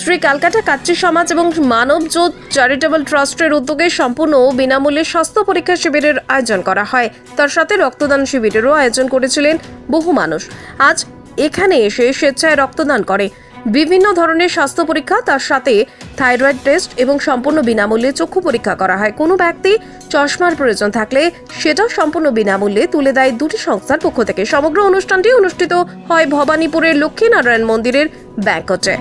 শ্রী ক্যালকাটা কাচ্চি সমাজ এবং মানবজোত চ্যারিটেবল ট্রাস্টের উদ্যোগে সম্পূর্ণ বিনামূল্যে স্বাস্থ্য পরীক্ষা শিবিরের আয়োজন করা হয়। তার সাথে রক্তদান শিবিরেরও আয়োজন করেছিলেন বহু মানুষ। আজ এখানে এসে স্বেচ্ছায় রক্তদান করে। বিভিন্ন ধরনের স্বাস্থ্য পরীক্ষা, তার সাথে থাইরয়েড টেস্ট এবং সম্পূর্ণ বিনামূল্যে চক্ষু পরীক্ষা করা হয়। কোনো ব্যক্তি চশমার প্রয়োজন থাকলে সেটাও সম্পূর্ণ বিনামূল্যে তুলে দেয় দুটি সংস্থার পক্ষ থেকে। সমগ্র অনুষ্ঠানটি অনুষ্ঠিত হয় ভবানীপুরের লক্ষ্মীনারায়ণ মন্দিরের ব্যাংকটে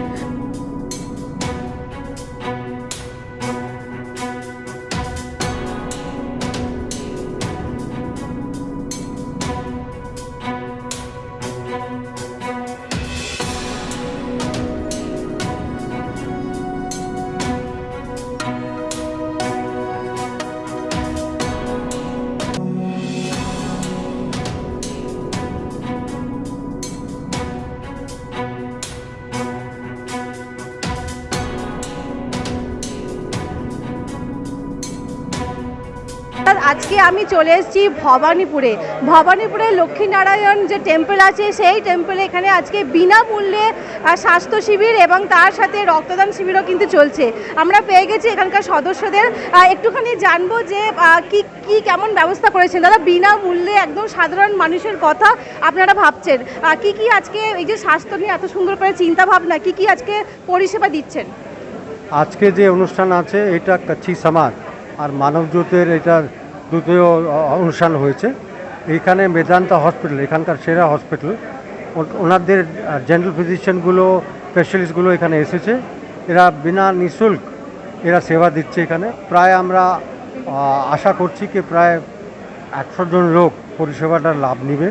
আর আজকে আমি চলে এসেছি ভবানীপুরে। ভবানীপুরে লক্ষ্মীনারায়ণ যে টেম্পল আছে, সেই টেম্পলে এখানে আজকে বিনামূল্যে স্বাস্থ্য শিবির এবং তার সাথে রক্তদান শিবিরও কিন্তু চলছে। আমরা পেয়ে গেছি এখানকার সদস্যদের। একটুখানি জানব যে কি কি কেমন ব্যবস্থা করেছেন? দাদা, বিনামূল্যে একদম সাধারণ মানুষের কথা আপনারা ভাবছেন। কি কি আজকে এই যে স্বাস্থ্য নিয়ে এত সুন্দর করে চিন্তা ভাবনা কি কি আজকে পরিষেবা দিচ্ছেন? আজকে যে অনুষ্ঠান আছে, এটা কাচ্ছি সমাজ আর মানবজ্যোতের এটা দ্বিতীয় অনুষ্ঠান হয়েছে। এইখানে মেদান্তা হসপিটাল, এখানকার সেরা হসপিটাল। ওনাদের জেনারেল ফিজিশিয়ানগুলো স্পেশালিস্টগুলো এখানে এসেছে। এরা বিনা নিঃশুল্ক এরা সেবা দিচ্ছে এখানে। প্রায় আমরা আশা করছি কি প্রায় একশো জন লোক পরিষেবাটার লাভ নেবে।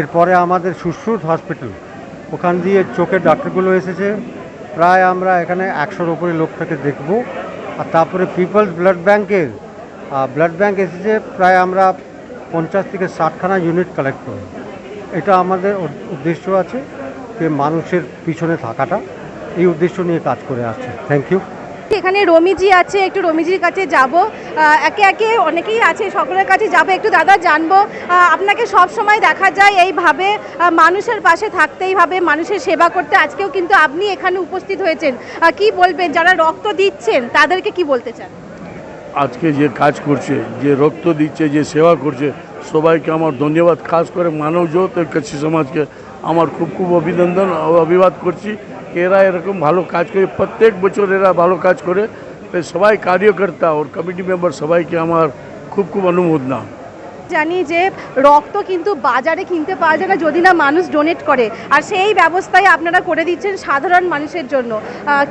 এরপরে আমাদের সুশ্রুত হসপিটাল, ওখান দিয়ে চোখের ডাক্তারগুলো এসেছে। প্রায় আমরা এখানে একশোর উপরে লোকটাকে দেখব। আর তারপরে পিপলস ব্লাড ব্যাংকের ব্লাড ব্যাঙ্ক এসেছে, প্রায় আমরা পঞ্চাশ থেকে ষাটখানা ইউনিট কালেক্ট করি এটা আমাদের উদ্দেশ্য আছে যে মানুষের পিছনে থাকাটা। এই উদ্দেশ্য নিয়ে কাজ করে আসছে। থ্যাংক ইউ এখানে রমিজি আছে, একটু রমিজির কাছে যাব। একে একে অনেকেই আছে, সকলের কাছে যাব। একটু দাদা জানব আপনাকে সব সময় দেখা যায় এইভাবে মানুষের পাশে থাকতেই ভাবে, মানুষের সেবা করতে। আজকেও কিন্তু আপনি এখানে উপস্থিত হয়েছেন। কি বলবেন? যারা রক্ত দিচ্ছেন, তাদেরকে কি বলতে চান? আজকে যে কাজ করছে যে রক্ত দিচ্ছে যে সেবা করছে সবাইকে আমার ধন্যবাদ। খাস করে মানবজোত ও কচ্ছি সমাজকে আমার খুব খুব অভিনন্দন ও অভিবাদ করছি। এরা এরকম ভালো কাজ করে প্রত্যেক বছর এরা ভালো কাজ করে। তাই সবাই কার্যকর্তা ওর কমিটি মেম্বার সবাইকে আমার খুব খুব অনুমোদনা। জানি যে রক্ত কিন্তু বাজারে কিনতে পাওয়া যায় না যদি না মানুষ ডোনেট করে। আর সেই ব্যবস্থাই আপনারা করে দিচ্ছেন সাধারণ মানুষের জন্য।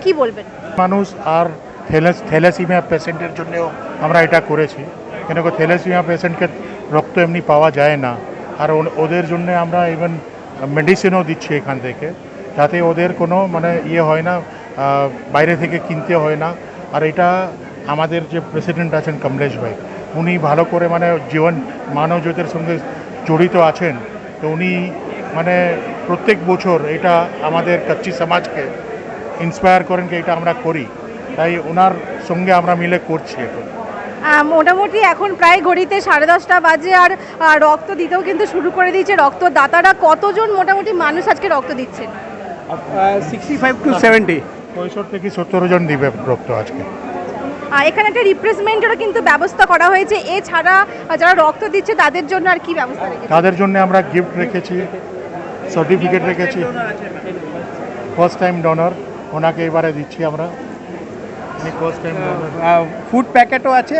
কি বলবেন? মানুষ আর থ্যালাস, থ্যালাসিমিয়া পেশেন্টের জন্যও আমরা এটা করেছি। কেন থ্যালাসিমিয়া পেশেন্টকে রক্ত এমনি পাওয়া যায় না। আর ওদের জন্য আমরা ইভেন মেডিসিনও দিচ্ছি এখান থেকে। যাতে ওদের কোনো মানে ইয়ে হয় না বাইরে থেকে কিনতে হয় না। আর এটা আমাদের যে প্রেসিডেন্ট আছেন কমলেশ ভাই, উনি ভালো করে মানে জীবন মানবজ্যোতির সঙ্গে জড়িত আছেন। তো উনি মানে প্রত্যেক বছর এটা আমাদের কাচ্চি সমাজকে ইন্সপায়ার করেন কি এটা আমরা করি। তাই ওনার সঙ্গে আমরা মিলে করছি এখন। মোটামুটি এখন প্রায় ঘড়িতে সাড়ে দশটা বাজে আর রক্ত দিতেও কিন্তু শুরু করে দিয়েছে রক্তদাতারা। কতজন মোটামুটি মানুষ আজকে রক্ত দিচ্ছেন? সিক্সটি ফাইভ টু সেভেন্টি পঁয়ষট্টি থেকে সত্তর জন দিবে রক্ত আজকে। এখানে একটা রিপ্লেসমেন্টেরও কিন্তু ব্যবস্থা করা হয়েছে। এছাড়া যারা রক্ত দিচ্ছে তাদের জন্য আর কি ব্যবস্থা রেখেছে? তাদের জন্য আমরা গিফট রেখেছি সার্টিফিকেট রেখেছি। ফার্স্ট টাইম ডোনার ওনাকে এবারে দিচ্ছি আমরা উনি ফার্স্ট টাইম ডোনার ফুড প্যাকেটও আছে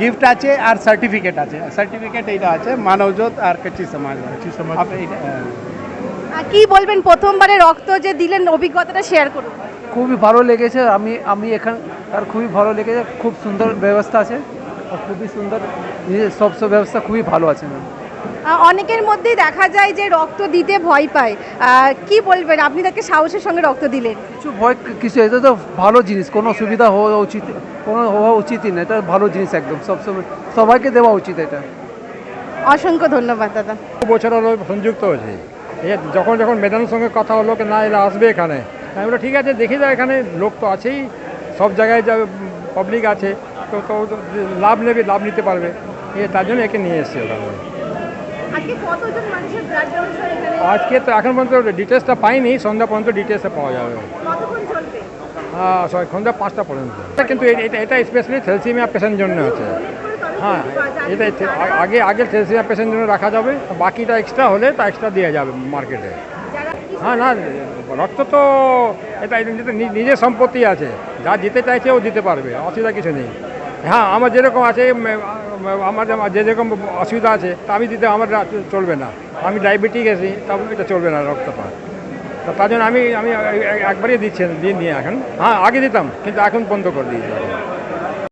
গিফট আছে আর সার্টিফিকেট আছে। সার্টিফিকেট এইটা আছে মানবজোত আর কচ্ছি সমাজ কাচ্চি সমাজ। আহ, কি বলবেন প্রথমবারে রক্ত যে দিলেন অভিজ্ঞতাটা শেয়ার করুন। খুবই ভালো লেগেছে আমি আমি এখান আর খুবই ভালো লেগেছে খুব সুন্দর ব্যবস্থা আছে আর খুবই সুন্দর নিজের সব সব ব্যবস্থা খুবই ভালো আছে ম্যাম। অনেকের মধ্যেই দেখা যায় যে রক্ত দিতে ভয় পায়। কি বলবেন? আপনি তাকে সাহসের সঙ্গে রক্ত দিলেন। কিছু ভয় কিছু এটা তো ভালো জিনিস। কোনো সুবিধা হওয়া উচিত কোনো হওয়া উচিতই না। এটা ভালো জিনিস একদম। সবসময় সবাইকে দেওয়া উচিত এটা। অসংখ্য ধন্যবাদ দাদা। বছর হলো সংযুক্ত হয়েছে। যখন যখন মেদানের সঙ্গে কথা হলো কি না এরা আসবে এখানে। আমি বললাম ঠিক আছে দেখে যাও এখানে। লোক তো আছেই। সব জায়গায় যা পাবলিক আছে। তো তো লাভ নেবে লাভ নিতে পারবে। তার জন্য একে নিয়ে এসেছি ওখানে। আজকে তো এখন পর্যন্ত ডিটেলসটা পাইনি সন্ধ্যা পর্যন্ত ডিটেলসটা পাওয়া যাবে। হ্যাঁ সরি সন্ধ্যা পাঁচটা পর্যন্ত। কিন্তু এটা এটা স্পেশালি থ্যালসিমিয়া পেশেন্ট জন্য আছে। হ্যাঁ এটা আগে আগে থ্যালসিমিয়া পেশেন্ট জন্য রাখা যাবে বাকিটা এক্সট্রা হলে তা এক্সট্রা দেওয়া যাবে মার্কেটে হ্যাঁ না রক্ত তো এটা নিজের সম্পত্তি আছে। যা দিতে চাইছে ও দিতে পারবে অসুবিধা কিছু নেই। হ্যাঁ আমার যেরকম আছে আমার যে যেরকম অসুবিধা আছে, তা আমি দিতে আমার চলবে না। আমি ডায়াবেটিক আছি, তা এটা চলবে না রক্তপাত। তার জন্য আমি আমি একবারই দিচ্ছি, দিয়ে নিয়ে এখন হ্যাঁ আগে দিতাম, কিন্তু এখন বন্ধ করে দিয়েছি।